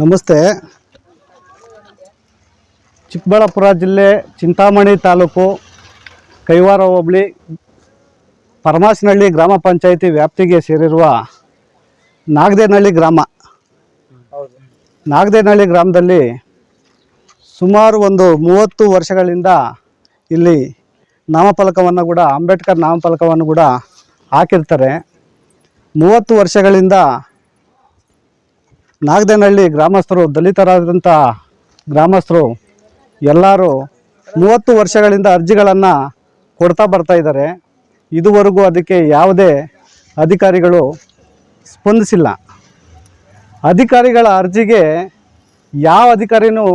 ನಮಸ್ತೆ. ಚಿಕ್ಕಬಳ್ಳಾಪುರ ಜಿಲ್ಲೆ ಚಿಂತಾಮಣಿ ತಾಲೂಕು ಕೈವಾರ ಹೋಬಳಿ ಪರಮಾಸನಹಳ್ಳಿ ಗ್ರಾಮ ಪಂಚಾಯಿತಿ ವ್ಯಾಪ್ತಿಗೆ ಸೇರಿರುವ ನಾಗದೇನಹಳ್ಳಿ ಗ್ರಾಮ. ನಾಗದೇನಹಳ್ಳಿ ಗ್ರಾಮದಲ್ಲಿ ಸುಮಾರು ಒಂದು ಮೂವತ್ತು ವರ್ಷಗಳಿಂದ ಇಲ್ಲಿ ನಾಮಫಲಕವನ್ನು ಕೂಡ ಅಂಬೇಡ್ಕರ್ ನಾಮಫಲಕವನ್ನು ಕೂಡ ಹಾಕಿರ್ತಾರೆ. ಮೂವತ್ತು ವರ್ಷಗಳಿಂದ ನಾಗದೇನಹಳ್ಳಿ ಗ್ರಾಮಸ್ಥರು ದಲಿತರಾದಂಥ ಗ್ರಾಮಸ್ಥರು ಎಲ್ಲರೂ ಮೂವತ್ತು ವರ್ಷಗಳಿಂದ ಅರ್ಜಿಗಳನ್ನು ಕೊಡ್ತಾ ಬರ್ತಾ ಇದ್ದಾರೆ. ಇದುವರೆಗೂ ಅದಕ್ಕೆ ಯಾವುದೇ ಅಧಿಕಾರಿಗಳು ಸ್ಪಂದಿಸಿಲ್ಲ. ಅಧಿಕಾರಿಗಳ ಅರ್ಜಿಗೆ ಯಾವ ಅಧಿಕಾರಿನೂ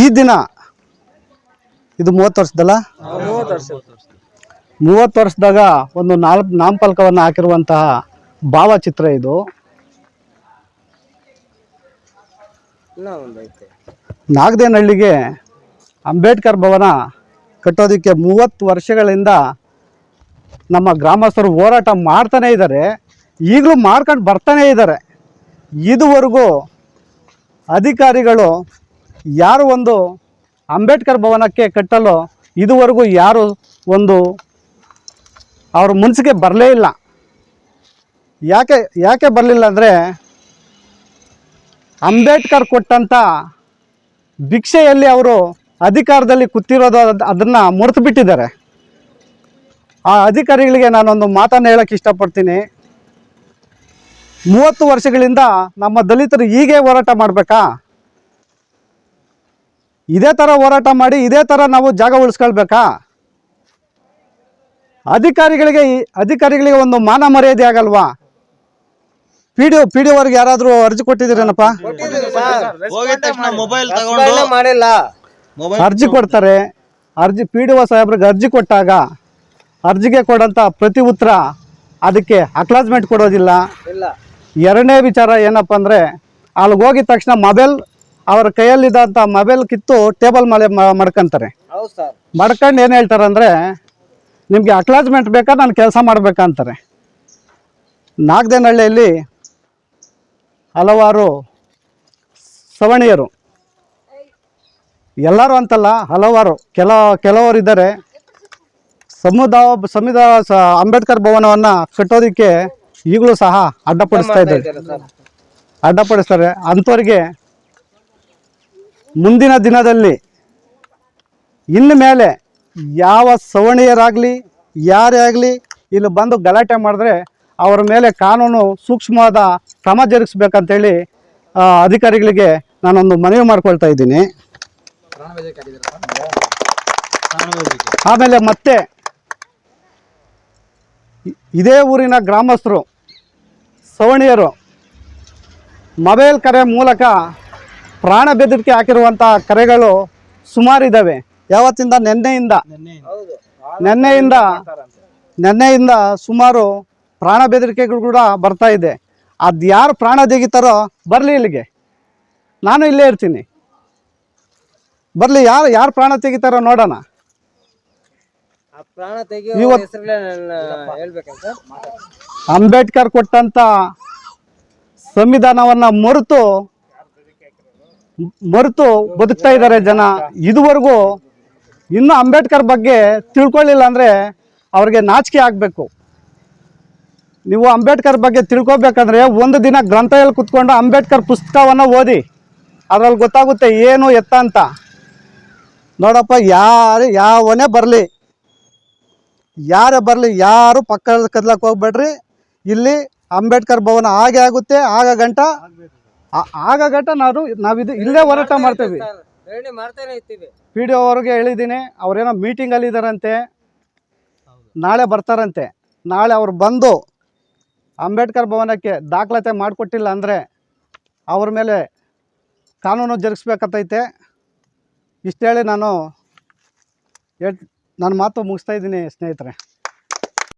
ಈ ದಿನ ಇದು ಮೂವತ್ತು ವರ್ಷದಲ್ಲ? ಮೂವತ್ತು ವರ್ಷದಾಗ ಒಂದು ನಾಲ್ಕು ನಾಮಫಲಕವನ್ನು ಹಾಕಿರುವಂತಹ ಭಾವಚಿತ್ರ ಇದು. ನಾಗದೇನಹಳ್ಳಿಗೆ ಅಂಬೇಡ್ಕರ್ ಭವನ ಕಟ್ಟೋದಕ್ಕೆ ಮೂವತ್ತು ವರ್ಷಗಳಿಂದ ನಮ್ಮ ಗ್ರಾಮಸ್ಥರು ಹೋರಾಟ ಮಾಡ್ತಾನೇ ಇದ್ದಾರೆ. ಈಗಲೂ ಮಾಡ್ಕೊಂಡು ಬರ್ತಾನೇ ಇದ್ದಾರೆ. ಇದುವರೆಗೂ ಅಧಿಕಾರಿಗಳು ಯಾರು ಒಂದು ಅಂಬೇಡ್ಕರ್ ಭವನಕ್ಕೆ ಕಟ್ಟಲು ಇದುವರೆಗೂ ಯಾರು ಒಂದು ಅವ್ರ ಮುನ್ಸಿಗೆ ಬರಲೇ ಇಲ್ಲ. ಯಾಕೆ ಯಾಕೆ ಬರಲಿಲ್ಲ ಅಂದರೆ ಅಂಬೇಡ್ಕರ್ ಕೊಟ್ಟಂಥ ಭಿಕ್ಷೆಯಲ್ಲಿ ಅವರು ಅಧಿಕಾರದಲ್ಲಿ ಕೂತಿರೋದು ಅದ್- ಅದನ್ನ ಮರೆತು ಬಿಟ್ಟಿದ್ದಾರೆ ಆ ಅಧಿಕಾರಿಗಳಿಗೆ ನಾನೊಂದು ಮಾತನ್ನು ಹೇಳಕ್ಕೆ ಇಷ್ಟಪಡ್ತೀನಿ. ಮೂವತ್ತು ವರ್ಷಗಳಿಂದ ನಮ್ಮ ದಲಿತರು ಹೀಗೆ ಹೋರಾಟ ಮಾಡಬೇಕಾ? ಇದೇ ಥರ ಹೋರಾಟ ಮಾಡಿ ಇದೇ ಥರ ನಾವು ಜಾಗ ಉಳಿಸ್ಕೊಳ್ಬೇಕಾ? ಅಧಿಕಾರಿಗಳಿಗೆ ಅಧಿಕಾರಿಗಳಿಗೆ ಒಂದು ಮಾನ ಮರ್ಯಾದೆ ಆಗಲ್ವಾ? ಪಿ ಡಿ ಪಿ ಡಿ ಅವ್ರಿಗೆ ಯಾರಾದರೂ ಅರ್ಜಿ ಕೊಟ್ಟಿದ್ದೀರೇನಪ್ಪ? ಹೋಗಿದ ತಕ್ಷಣ ಮೊಬೈಲ್ ತಗೊಂಡು. ಮಾಡಿಲ್ಲ. ಮೊಬೈಲ್ ಅರ್ಜಿ ಕೊಡ್ತಾರೆ. ಅರ್ಜಿ ಪಿ ಡಿ ಒ ಸಾಹೇಬ್ರಿಗೆ ಅರ್ಜಿ ಕೊಟ್ಟಾಗ ಅರ್ಜಿಗೆ ಕೊಡಂತ ಪ್ರತಿ ಉತ್ತರ ಅದಕ್ಕೆ ಅಕ್ಲಾಜ್ಮೆಂಟ್ ಕೊಡೋದಿಲ್ಲ. ಇಲ್ಲ. ಎರಡನೇ ವಿಚಾರ ಏನಪ್ಪ ಅಂದರೆ ಅಲ್ಲಿಗೆ ಹೋಗಿದ ತಕ್ಷಣ ಮೊಬೈಲ್ ಅವರ ಕೈಯಲ್ಲಿದ್ದಂಥ ಮೊಬೈಲ್ ಕಿತ್ತು ಟೇಬಲ್ ಮೇಲೆ ಮ- ಮಡ್ಕೊಂತಾರೆ. ಹೌದು ಸರ್. ಮಡ್ಕೊಂಡು ಏನು ಹೇಳ್ತಾರೆ ಅಂದರೆ ನಿಮಗೆ ಅಕ್ಲಾಜ್ಮೆಂಟ್ ಬೇಕಾ ನಾನು ಕೆಲಸ ಮಾಡ್ಬೇಕಂತಾರೆ ಅಂತಾರೆ. ನಾಗದೇನಹಳ್ಳಿಯಲ್ಲಿ ಹಲವಾರು ಸವಣಿಯರು. ಎಲ್ಲರೂ ಅಂತಲ್ಲ ಹಲವಾರು. ಕೆಲ ಕೆಲವರು ಇದ್ದಾರೆ. ಸಮುದಾಯ ಸಂವಿಧಾನ ಅಂಬೇಡ್ಕರ್ ಭವನವನ್ನು ಕಟ್ಟೋದಕ್ಕೆ ಈಗಲೂ ಸಹ ಅಡ್ಡಪಡಿಸ್ತಾ ಇದ್ದಾರೆ. ಅಡ್ಡಪಡಿಸ್ತಾರೆ. ಅಂಥವ್ರಿಗೆ ಮುಂದಿನ ದಿನದಲ್ಲಿ ಇನ್ನು ಮೇಲೆ ಯಾವ ಸವಣಿಯರಾಗಲಿ ಯಾರೇ ಆಗಲಿ ಇಲ್ಲಿ ಬಂದು ಗಲಾಟೆ ಮಾಡಿದ್ರೆ ಅವರ ಮೇಲೆ ಕಾನೂನು ಸೂಕ್ಷ್ಮವಾದ ಕ್ರಮ ಜರುಗಿಸ್ಬೇಕಂತೇಳಿ ಅಧಿಕಾರಿಗಳಿಗೆ ನಾನೊಂದು ಮನವಿ ಮಾಡ್ಕೊಳ್ತಾ ಇದ್ದೀನಿ. ಆಮೇಲೆ ಮತ್ತೆ ಇದೇ ಊರಿನ ಗ್ರಾಮಸ್ಥರು, ಸವಣಿಯರು, ಮೊಬೈಲ್ ಕರೆ ಮೂಲಕ ಪ್ರಾಣ ಬೆದರಿಕೆ ಹಾಕಿರುವಂಥ ಕರೆಗಳು ಸುಮಾರಿದ್ದಾವೆ ಯಾವತ್ತಿಂದ? ನಿನ್ನೆಯಿಂದ. ನಿನ್ನೆಯಿಂದ. ನಿನ್ನೆಯಿಂದ ಸುಮಾರು ಪ್ರಾಣ ಬೆದರಿಕೆಗಳು ಕೂಡ ಬರ್ತಾ ಇದೆ. ಅದು ಯಾರು ಪ್ರಾಣ ತೆಗಿತಾರೋ ಬರಲಿ ಇಲ್ಲಿಗೆ. ನಾನು ಇಲ್ಲೇ ಇರ್ತೀನಿ. ಬರಲಿ ಯಾರು ಯಾರು ಪ್ರಾಣ ತೆಗಿತಾರೋ ನೋಡೋಣ. ಅಂಬೇಡ್ಕರ್ ಕೊಟ್ಟಂತ ಸಂವಿಧಾನವನ್ನ ಮರೆತು ಮರೆತು ಬದುಕ್ತಾ ಇದ್ದಾರೆ ಜನ. ಇದುವರೆಗೂ ಇನ್ನು ಅಂಬೇಡ್ಕರ್ ಬಗ್ಗೆ ತಿಳ್ಕೊಳ್ಳಿಲ್ಲ ಅಂದ್ರೆ ಅವ್ರಿಗೆ ನಾಚಿಕೆ ಆಗಬೇಕು. ನೀವು ಅಂಬೇಡ್ಕರ್ ಬಗ್ಗೆ ತಿಳ್ಕೊಬೇಕಂದ್ರೆ ಒಂದು ದಿನ ಗ್ರಂಥಾಲಯಲ್ಲಿ ಕುತ್ಕೊಂಡು ಅಂಬೇಡ್ಕರ್ ಪುಸ್ತಕವನ್ನು ಓದಿ ಅದ್ರಲ್ಲಿ ಗೊತ್ತಾಗುತ್ತೆ ಏನು ಎತ್ತ ಅಂತ. ನೋಡಪ್ಪ ಯಾರು ಯಾವನೇ ಬರಲಿ ಯಾರೇ ಬರಲಿ ಯಾರು ಪಕ್ಕ ಕದ್ಲಕ್ಕೆ ಹೋಗ್ಬೇಡ್ರಿ. ಇಲ್ಲಿ ಅಂಬೇಡ್ಕರ್ ಭವನ ಹಾಗೆ ಆಗುತ್ತೆ ಆಗ ಗಂಟ ಆಗ ಗಂಟ ನಾವು ನಾವಿದು ಇಲ್ಲೇ ಹೋರಾಟ ಮಾಡ್ತೇವೆ. ಪಿ ಡಿ ಅವ್ರಿಗೆ ಹೇಳಿದ್ದೀನಿ ಅವ್ರೇನೋ ಮೀಟಿಂಗಲ್ಲಿ ಇದ್ದಾರಂತೆ ನಾಳೆ ಬರ್ತಾರಂತೆ ನಾಳೆ ಅವ್ರು ಬಂದು ಅಂಬೇಡ್ಕರ್ ಭವನಕ್ಕೆ ದಾಖಲಾತಿ ಮಾಡಿಕೊಟ್ಟಿಲ್ಲ ಅಂದರೆ ಅವ್ರ ಮೇಲೆ ಕಾನೂನು ಜರುಗಿಸ್ಬೇಕಂತೈತೆ ಇಷ್ಟು ಹೇಳಿ ನಾನು ಹೇಳ್ ನನ್ನ ಮಾತು ಮುಗಿಸ್ತಾ ಇದ್ದೀನಿ ಸ್ನೇಹಿತರೆ.